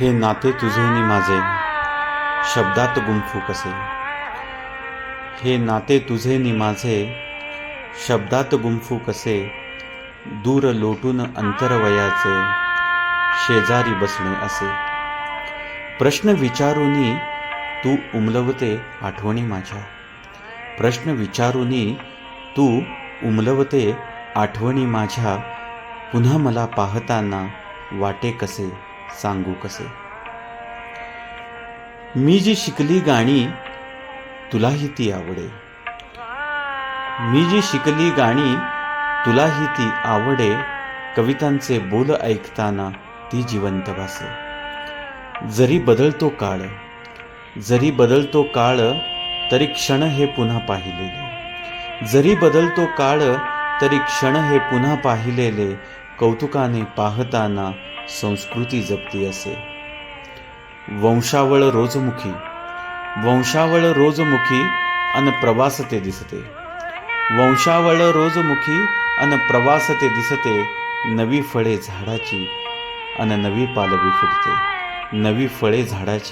हे नाते तुझे नि माझे. शब्दात गुंफू कसे हे नाते तुझे नि माझे. शब्दात गुंफू कसे दूर लोटून अंतरवयाचे. शेजारी बसणे असे. प्रश्न विचारूनी तू उमलवते आठवणी माझ्या. प्रश्न विचारूनी तू उमलवते आठवणी माझ्या. पुन्हा मला पाहताना वाटे कसे? सांगू कसे? मी जी शिकली गाणी तुलाही ती आवडे. मी जी शिकली गाणी तुलाही ती आवडे कवितांचे बोल ऐकताना ती जिवंत भासे. जरी बदलतो काळ जरी बदलतो काळ तरी क्षण हे पुन्हा पाहिलेले. जरी बदलतो काळ तरी क्षण हे पुन्हा पाहिलेले कौतुकाने पाहताना संस्कृती जपती असे. वंशावळ रोजमुखी. वंशावळ रोजमुखी अन प्रवास ते दिसते. वंशावळ रोजमुखी अन प्रवास ते दिसते. नवी फळे झाडाची अन नवी पालवी फुटते. नवी फळे झाडाची